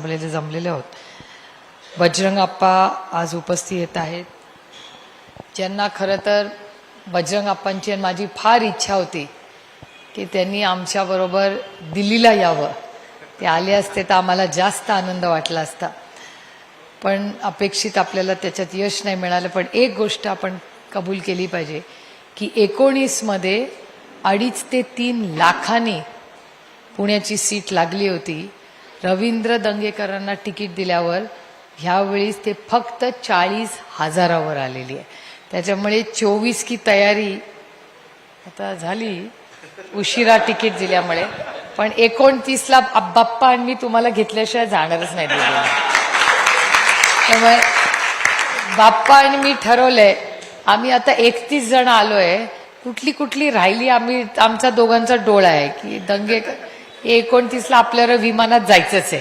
जमलेले जमलेले आहोत बजरंग आप्पा आज उपस्थित येत आहेत. ज्यांना खरं तर बजरंग आप्पांची आणि माझी फार इच्छा होती की त्यांनी आमच्याबरोबर दिल्लीला यावं. ते आले असते तर आम्हाला जास्त आनंद वाटला असता. पण अपेक्षित आपल्याला त्याच्यात यश नाही मिळालं. पण एक गोष्ट आपण कबूल केली पाहिजे की एकोणीसमध्ये अडीच ते तीन लाखांनी पुण्याची सीट लागली होती. रवींद्र दंगेकरांना तिकीट दिल्यावर ह्यावेळीस ते फक्त चाळीस हजारावर आलेली आहे. त्याच्यामुळे चोवीस की तयारी आता झाली. उशिरा तिकीट दिल्यामुळे. पण एकोणतीसला बाप्पा आणि मी तुम्हाला घेतल्याशिवाय जाणारच नाही त्यामुळे बाप्पा आणि मी ठरवलंय आम्ही आता एकतीस जण आलोय. कुठली कुठली राहिली आम्ही आमचा दोघांचा डोळा आहे की दंगे एकोणतीसला आपल्याला विमानात जायचंच आहे.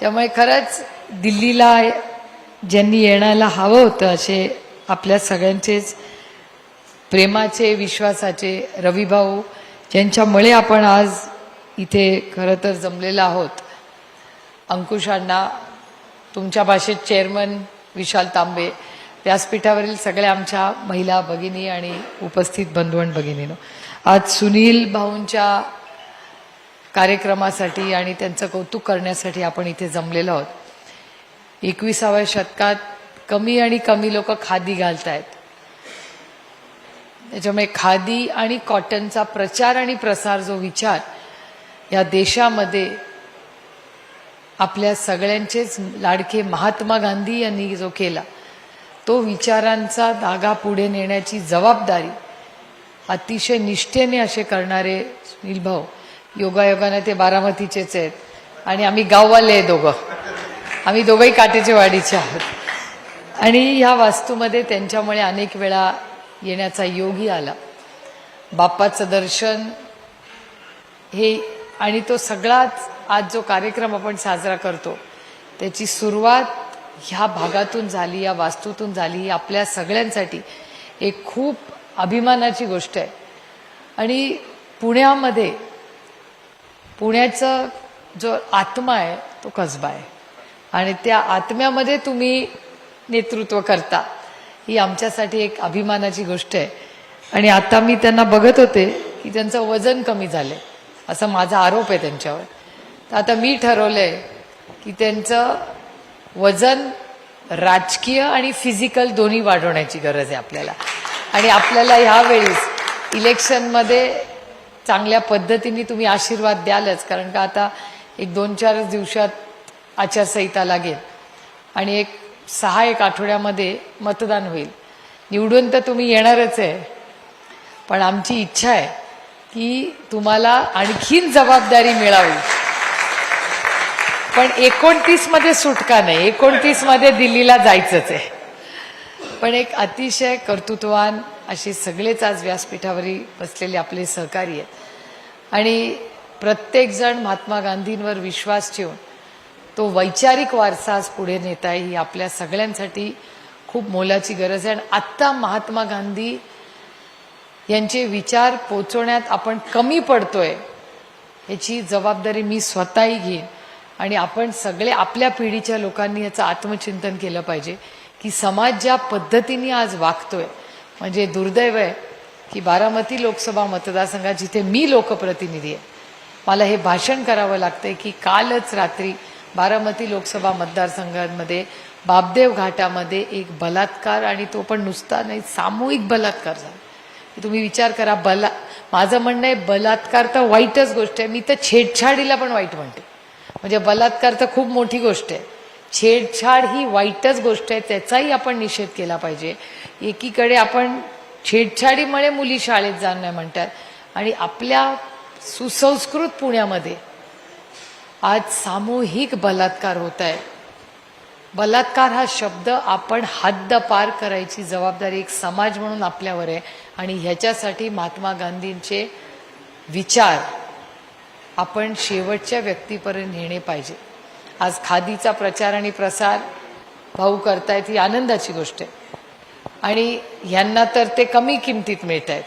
त्यामुळे खरंच दिल्लीला ज्यांनी येण्याला हवं होतं असे आपल्या सगळ्यांचेच प्रेमाचे विश्वासाचे रविभाऊ ज्यांच्यामुळे आपण आज इथे खरं तर जमलेलो आहोत. अंकुशांना तुमच्या भाषेत चेअरमन विशाल तांबे व्यासपीठावरील सगळ्या आमच्या महिला भगिनी आणि उपस्थित बंधुवण भगिनीनं भगिनीनो. आज सुनील भाऊंच्या कार्यक्रमासाठी आणि त्यांचं कौतुक करण्यासाठी आपण इथे जमलेलो आहोत. एकविसाव्या शतकात कमी आणि कमी लोक खादी घालतायत. त्याच्यामुळे खादी आणि कॉटनचा प्रचार आणि प्रसार जो विचार या देशामध्ये आपल्या सगळ्यांचेच लाडके महात्मा गांधी यांनी जो केला तो विचारांचा धागा पुढे नेण्याची जबाबदारी अतिशय निष्ठेने असे करणारे सुनील भाऊ योगायोगाने ते बारामतीचेच आहेत. आणि आम्ही गाववाले आहे दोघं. आम्ही दोघंही काटेचे वाडीचे आहोत. आणि ह्या वास्तूमध्ये त्यांच्यामुळे अनेक वेळा येण्याचा योगही आला. बाप्पाचं दर्शन हे आणि तो सगळाच आज जो कार्यक्रम आपण साजरा करतो त्याची सुरुवात ह्या भागातून झाली या वास्तूतून झाली ही आपल्या सगळ्यांसाठी एक खूप अभिमानाची गोष्ट आहे. आणि पुण्यामध्ये पुण्याचा जो आत्मा आहे तो कसबा आहे. आणि त्या आत्म्यामध्ये तुम्ही नेतृत्व करता. ही आमच्यासाठी एक अभिमानाची गोष्ट आहे. आणि आता मी त्यांना बघत होते की त्यांचं वजन कमी झालं असा माझा आरोप आहे त्यांच्यावर. तर आता मी ठरवलंय की त्यांचं वजन राजकीय आणि फिजिकल दोन्ही वाढवण्याची गरज आहे आपल्याला. आणि आपल्याला ह्यावेळीस इलेक्शनमध्ये चांगल्या पद्धतीने तुम्ही आशीर्वाद द्यालच कारण का आता एक दोन चार दिवसात आचारसंहिता लागेल. आणि एक सहा एक आठवड्यामध्ये मतदान होईल. निवडून तर तुम्ही येणारच आहे. पण आमची इच्छा आहे की तुम्हाला आणखीन जबाबदारी मिळावी. पण एकोणतीसमध्ये सुटका नाही? एकोणतीसमध्ये दिल्लीला जायचंच आहे. पण एक अतिशय कर्तृत्वान असे सगळेच आज व्यासपीठावरील बसलेले आपले सहकारी आहेत. आणि प्रत्येकजण महात्मा गांधींवर विश्वास ठेवून तो वैचारिक वारसा आज पुढे नेता आहे ही आपल्या सगळ्यांसाठी खूप मोलाची गरज आहे. आणि आत्ता महात्मा गांधी यांचे विचार पोचवण्यात आपण कमी पडतोय याची जबाबदारी मी स्वतःही घेईन. आणि आपण सगळे आपल्या पिढीच्या लोकांनी याचं आत्मचिंतन केलं पाहिजे की समाज ज्या पद्धतीने आज वागतोय म्हणजे दुर्दैव आहे की बारामती लोकसभा मतदारसंघात जिथे मी लोकप्रतिनिधी आहे मला हे भाषण करावं लागतंय की कालच रात्री बारामती लोकसभा मतदारसंघामध्ये बापदेव घाटामध्ये एक बलात्कार आणि तो पण नुसता नाही सामूहिक बलात्कार झाला. तुम्ही विचार करा बला माझं म्हणणं आहे बलात्कार तर वाईटच गोष्ट आहे. मी तर छेडछाडीला पण वाईट म्हणते. म्हणजे बलात्कार तर खूप मोठी गोष्ट आहे. छेडछाड ही वाईटच गोष्ट आहे त्याचाही आपण निषेध केला पाहिजे. एकीकडे आपण छेडछाडीमुळे मुली शाळेत जाण नाही म्हणतात. आणि आपल्या सुसंस्कृत पुण्यामध्ये आज सामूहिक बलात्कार होत आहे बलात्कार हा शब्द आपण हद्द पार करायची जबाबदारी एक समाज म्हणून आपल्यावर आहे. आणि ह्याच्यासाठी महात्मा गांधींचे विचार आपण शेवटच्या व्यक्तीपर्यंत नेणे पाहिजे. आज खादीचा प्रचार आणि प्रसार भाऊ करतायत ही आनंदाची गोष्ट आहे. आणि ह्यांना तर ते कमी किमतीत मिळत आहेत.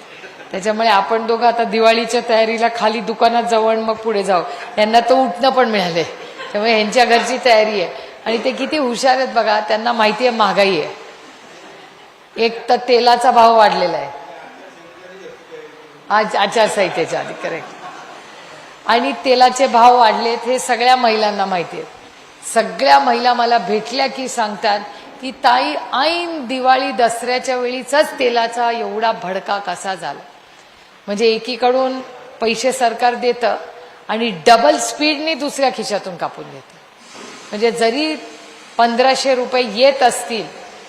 त्याच्यामुळे आपण दोघं आता दिवाळीच्या तयारीला खाली दुकानात जाऊ आणि मग पुढे जाऊ. यांना तर उठणं पण मिळालंय. त्यामुळे ह्यांच्या घरची तयारी आहे. आणि ते किती हुशार आहेत बघा त्यांना माहिती आहे महागाई आहे. एक तर तेलाचा भाव वाढलेला आहे. आज आचारसंहितेच्या आधी करेक्ट आणि तेलाचे भाव वाढलेत हे सगळ्या महिलांना माहिती आहेत सगळ्या महिला मला भेटल्या की सांगतात की ताई ऐन दिवाळी दसऱ्याच्या वेळीचाच तेलाचा एवढा भडका कसा झाला? म्हणजे एकीकडून पैसे सरकार देतं आणि डबल स्पीडने दुसऱ्या खिशातून कापून घेतं म्हणजे जरी पंधराशे रुपये येत असतील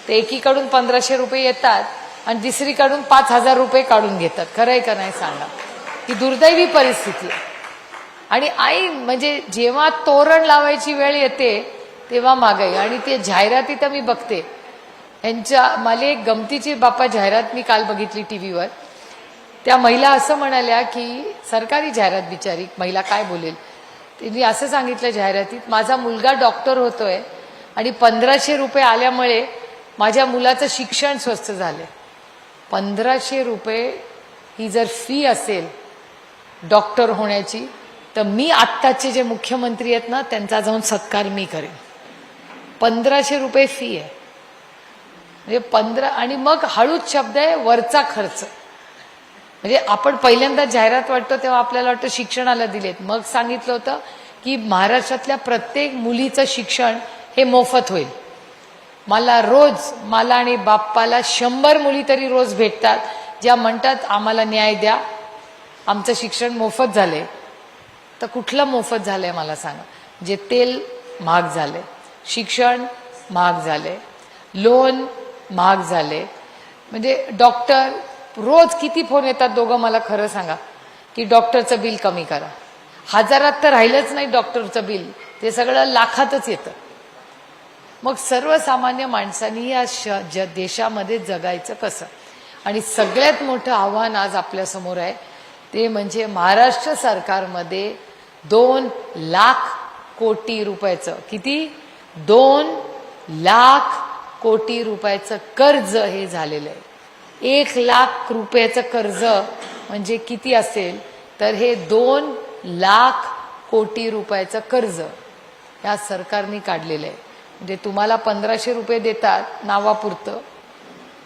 तर एकीकडून पंधराशे रुपये येतात आणि दुसरीकडून पाच हजार रुपये काढून घेतात. खरं आहे का नाही सांगा? ही दुर्दैवी परिस्थिती आहे. आणि आई म्हणजे जेव्हा तोरण लावायची वेळ येते तेव्हा मागाई आणि ते जाहिराती तर मी बघते. यांच्या मला एक गमतीची बाप्पा जाहिरात मी काल बघितली टी व्हीवर त्या महिला असं म्हणाल्या की सरकारी जाहिरात बिचारी महिला काय बोलेल? तिने असं सांगितलं जाहिरातीत माझा मुलगा डॉक्टर होतोय आणि पंधराशे रुपये आल्यामुळे माझ्या मुलाचं शिक्षण स्वस्त झालं पंधराशे रुपये ही जर फी असेल डॉक्टर होण्याची तर मी आत्ताचे जे मुख्यमंत्री आहेत ना त्यांचा जाऊन सत्कार मी करेन. पंधराशे रुपये फी आहे. म्हणजे पंधरा आणि मग हळूच शब्द आहे वरचा खर्च. म्हणजे आपण पहिल्यांदा जाहिरात वाटतो तेव्हा आपल्याला वाटतं शिक्षणाला दिलेत. मग सांगितलं होतं की महाराष्ट्रातल्या प्रत्येक मुलीचं शिक्षण हे मोफत होईल. मला रोज मला आणि बाप्पाला शंभर मुली तरी रोज भेटतात ज्या म्हणतात आम्हाला न्याय द्या. आमचं शिक्षण मोफत झाले तर कुठलं मोफत झालंय मला सांगा. जे तेल महाग झालंय. शिक्षण महाग झाले. लोन महाग झाले. म्हणजे डॉक्टर रोज किती फोन येतात दोघं मला खरं सांगा. की डॉक्टरचं बिल कमी करा. हजारात तर राहिलंच नाही डॉक्टरचं बिल ते सगळं लाखातच येतं. मग सर्वसामान्य माणसांनी या श ज देशामध्ये जगायचं कसं? आणि सगळ्यात मोठं आव्हान आज आपल्यासमोर आहे ते म्हणजे महाराष्ट्र सरकारमध्ये दोन लाख कोटी रुपयाचं. किती? दोन लाख कोटी रुपयाचं कर्ज हे झालेलं आहे. एक लाख रुपयाचं कर्ज म्हणजे किती असेल? तर हे दोन लाख कोटी रुपयाचं कर्ज या सरकारने काढलेलं आहे. म्हणजे तुम्हाला पंधराशे रुपये देतात नावापुरतं.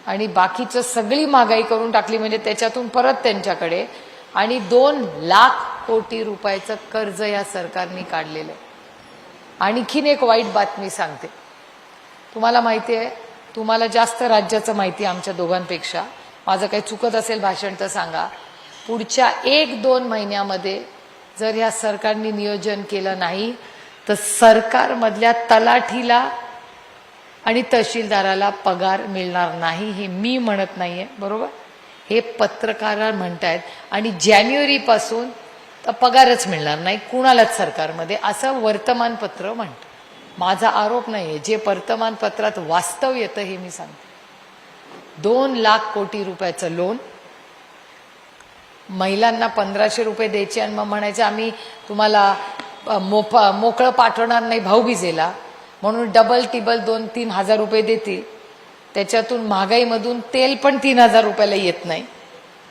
आणि बाकीचं सगळी महागाई करून टाकली म्हणजे त्याच्यातून परत त्यांच्याकडे. आणि दोन लाख कोटी रुपयाचं कर्ज या सरकारने काढलेलं आहे. आणखीन एक वाईट बातमी सांगते. तुम्हाला माहिती आहे तुम्हाला जास्त राज्याचं माहिती आहे आमच्या दोघांपेक्षा. माझं काही चुकत असेल भाषण तर सांगा. पुढच्या एक दोन महिन्यामध्ये जर या सरकारने नियोजन केलं नाही तर सरकारमधल्या तलाठीला आणि तहसीलदाराला पगार मिळणार नाही हे मी म्हणत नाहीये बरोबर? हे पत्रकार म्हणतायत. आणि जानेवारीपासून तर पगारच मिळणार नाही कुणालाच सरकारमध्ये. असं वर्तमानपत्र म्हणतं. माझा आरोप नाहीये. जे वर्तमानपत्रात वास्तव येतं हे मी सांगते. दोन लाख कोटी रुपयाचं लोन महिलांना पंधराशे रुपये द्यायचे आणि मग म्हणायचे आम्ही तुम्हाला अ, मोकळं पाठवणार नाही भाऊबीजेला. म्हणून डबल टिबल दोन तीन हजार रुपये देतील. त्याच्यातून महागाईमधून तेल पण तीन हजार रुपयाला येत नाही.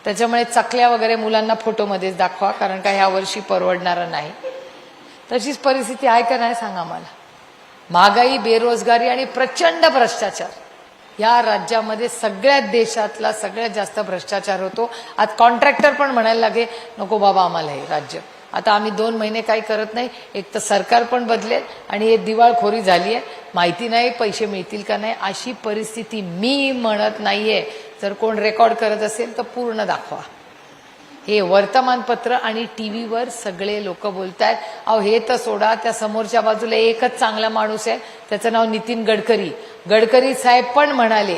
त्याच्यामुळे चकल्या वगैरे मुलांना फोटोमध्येच दाखवा कारण का ह्या वर्षी परवडणारं नाही. तशीच परिस्थिती आहे का नाही सांगा मला. महागाई बेरोजगारी आणि प्रचंड भ्रष्टाचार. या राज्यामध्ये सगळ्यात देशातला सगळ्यात जास्त भ्रष्टाचार होतो. आज कॉन्ट्रॅक्टर पण म्हणायला लागे नको बाबा आम्हाला हे राज्य. आता आम्ही दोन महिने काही करत नाही. एक तर सरकार पण बदलेल आणि हे दिवाळखोरी झाली आहे माहिती नाही पैसे मिळतील का नाही अशी परिस्थिती मी म्हणत नाहीये. जर कोण रेकॉर्ड करत असेल तर पूर्ण दाखवा. हे वर्तमानपत्र आणि टी व्हीवर सगळे लोक बोलतायत. अहो हे तर सोडा त्या समोरच्या बाजूला एकच चांगला माणूस आहे. त्याचं नाव नितीन गडकरी. गडकरी साहेब पण म्हणाले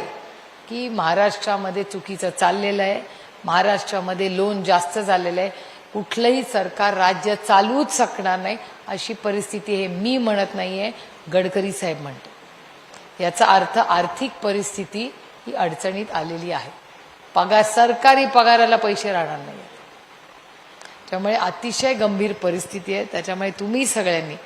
की महाराष्ट्रामध्ये चुकीचं चाललेलं आहे. महाराष्ट्रामध्ये लोन जास्त झालेलं आहे. कुठलंही सरकार राज्य चालूच शकणार नाही अशी परिस्थिती हे मी म्हणत नाहीये गडकरी साहेब म्हणतो याचा अर्थ आर्थिक परिस्थिती ही अडचणीत आलेली आहे. पगार सरकारी पगाराला पैसे राहणार नाही त्यामुळे अतिशय गंभीर परिस्थिती आहे. त्याच्यामुळे तुम्ही सगळ्यांनी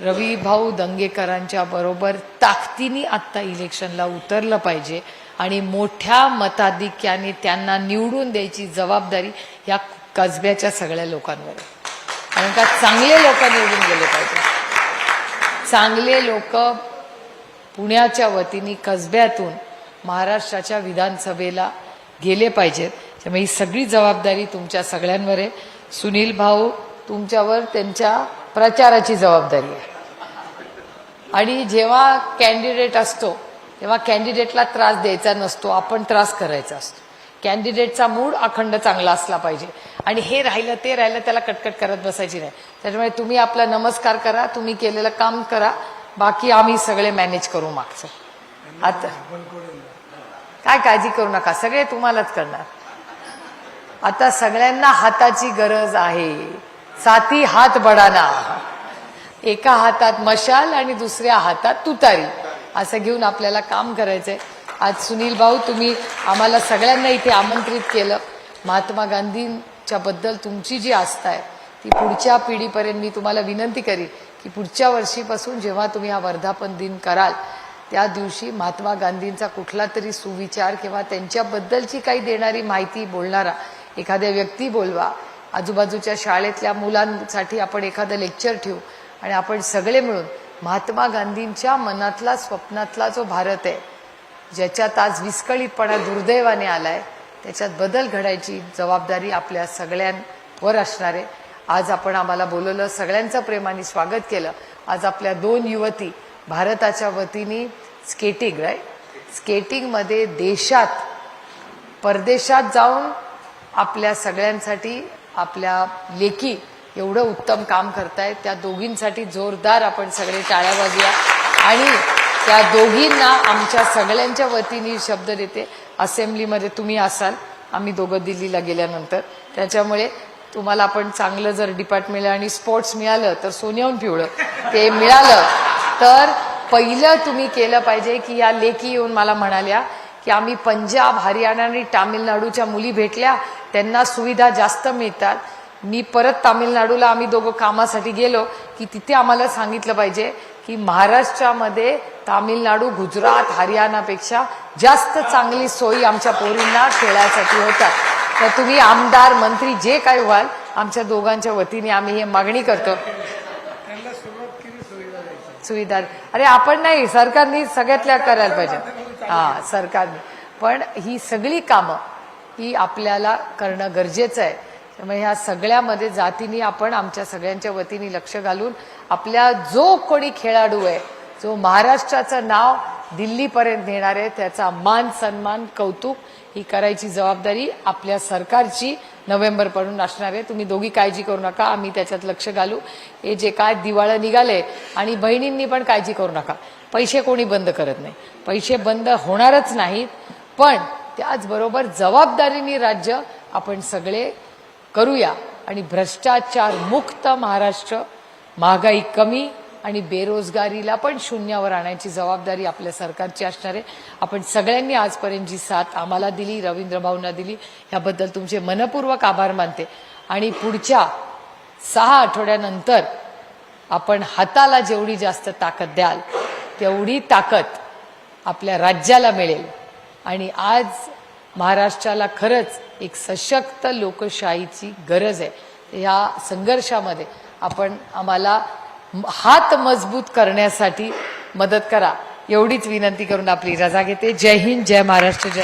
रवी भाऊ दंगेकरांच्या बरोबर ताकदीने आत्ता इलेक्शनला उतरलं पाहिजे आणि मोठ्या मताधिक्याने त्यांना निवडून द्यायची जबाबदारी या कसब्याच्या सगळ्या लोकांवर. कारण का चांगले लोक निवडून गेले पाहिजे. चांगले लोक पुण्याच्या वतीने कसब्यातून महाराष्ट्राच्या विधानसभेला गेले पाहिजेत. त्यामुळे ही सगळी जबाबदारी तुमच्या सगळ्यांवर आहे. सुनील भाऊ तुमच्यावर त्यांच्या प्रचाराची जबाबदारी आहे. आणि जेव्हा कॅन्डिडेट असतो तेव्हा कॅन्डिडेटला त्रास द्यायचा नसतो आपण त्रास करायचा असतो. कॅन्डिडेटचा मूड अखंड चांगला असला पाहिजे. आणि हे राहिलं ते राहिलं त्याला कटकट करत बसायची नाही. त्याच्यामुळे तुम्ही आपला नमस्कार करा तुम्ही केलेलं काम करा बाकी आम्ही सगळे मॅनेज करू मागचं. आता काय काळजी करू नका सगळे तुम्हालाच करणार. आता सगळ्यांना हाताची गरज आहे. साथी हात बडाना. एका हातात मशाल आणि दुसऱ्या हातात तुतारी. असं घेऊन आपल्याला काम करायचंय. आज सुनील भाऊ तुम्ही आम्हाला सगळ्यांना इथे आमंत्रित केलं. महात्मा गांधी बद्दल तुमची जी आस्था आहे ती पुढच्या पिढीपर्यंत मी तुम्हाला विनंती करीन की पुढच्या वर्षीपासून जेव्हा तुम्ही हा वर्धापन दिन कराल त्या दिवशी महात्मा गांधींचा कुठला तरी सुविचार किंवा त्यांच्याबद्दलची काही देणारी माहिती बोलणारा एखाद्या व्यक्ती बोलवा. आजूबाजूच्या शाळेतल्या मुलांसाठी आपण एखादं लेक्चर ठेवू आणि आपण सगळे मिळून महात्मा गांधींच्या मनातला स्वप्नातला जो भारत आहे ज्याच्यात आज विस्कळीतपणा दुर्दैवाने आला आहे त्याच्यात बदल घडायची जबाबदारी आपल्या सगळ्यांवर असणार आहे. आज आपण आम्हाला बोलवलं सगळ्यांचं प्रेमाने स्वागत केलं. आज आपल्या दोन युवती भारताच्या वतीने स्केटिंग राय स्केटिंगमध्ये देशात परदेशात जाऊन आपल्या सगळ्यांसाठी आपल्या लेखी एवढं उत्तम काम करतायत. त्या दोघींसाठी जोरदार आपण सगळे टाळ्या वाजूया. आणि त्या दोघींना आमच्या सगळ्यांच्या वतीने शब्द देते. असेंब्लीमध्ये तुम्ही असाल आम्ही दोघं दिल्लीला गेल्यानंतर. त्याच्यामुळे तुम्हाला आपण चांगलं जर डिपार्टमेंट आणि स्पोर्ट्स मिळालं तर सोन्याहून पिवळं. ते मिळालं तर पहिलं तुम्ही केलं पाहिजे की या लेकी येऊन मला म्हणाल्या की आम्ही पंजाब हरियाणा आणि तामिळनाडूच्या मुली भेटल्या त्यांना सुविधा जास्त मिळतात. मी परत तामिळनाडूला आम्ही दोघं कामासाठी गेलो की तिथे आम्हाला सांगितलं पाहिजे की महाराष्ट्रामध्ये तामिळनाडू गुजरात हरियाणापेक्षा जास्त चांगली सोयी आमच्या पोरींना खेळासाठी होतात. तर तुम्ही आमदार मंत्री जे काय व्हाल आमच्या दोघांच्या वतीने आम्ही हे मागणी करतो. सुविधा अरे आपण नाही सरकारनी सगळ्यातल्या करायला पाहिजे. हा सरकारने. पण ही सगळी कामं ही आपल्याला करणं गरजेचं आहे. त्यामुळे ह्या सगळ्यामध्ये जातीने आपण आमच्या सगळ्यांच्या वतीने लक्ष घालून आपल्या जो कोणी खेळाडू आहे जो महाराष्ट्राचं नाव दिल्लीपर्यंत नेणार आहे त्याचा मान सन्मान कौतुक ही करायची जबाबदारी आपल्या सरकारची नोव्हेंबरपर्यंत असणार आहे. तुम्ही दोघी काळजी करू नका आम्ही त्याच्यात लक्ष घालू. हे जे काय दिवाळं निघाले आणि बहिणींनी पण काळजी करू नका. पैसे कोणी बंद करत नाही. पैसे बंद होणारच नाहीत पण त्याचबरोबर जबाबदारीने राज्य आपण सगळे करूया. आणि भ्रष्टाचार मुक्त महाराष्ट्र महागाई कमी आणि बेरोजगारीला पण शून्यावर आणायची जबाबदारी आपल्या सरकारची असणार आहे. आपण सगळ्यांनी आजपर्यंत जी साथ आम्हाला दिली रवींद्र भाऊंना दिली याबद्दल तुमचे मनपूर्वक आभार मानते. आणि पुढच्या सहा आठवड्यानंतर आपण हाताला जेवढी जास्त ताकद द्याल तेवढी ताकद आपल्या राज्याला मिळेल. आणि आज महाराष्ट्राला खरंच एक सशक्त लोकशाहीची गरज आहे. या संघर्षामध्ये आपण आम्हाला हात मजबूत करण्यासाठी मदत करा. एवढीच विनंती करून आपली रजा घेते. जय हिंद जय महाराष्ट्र जय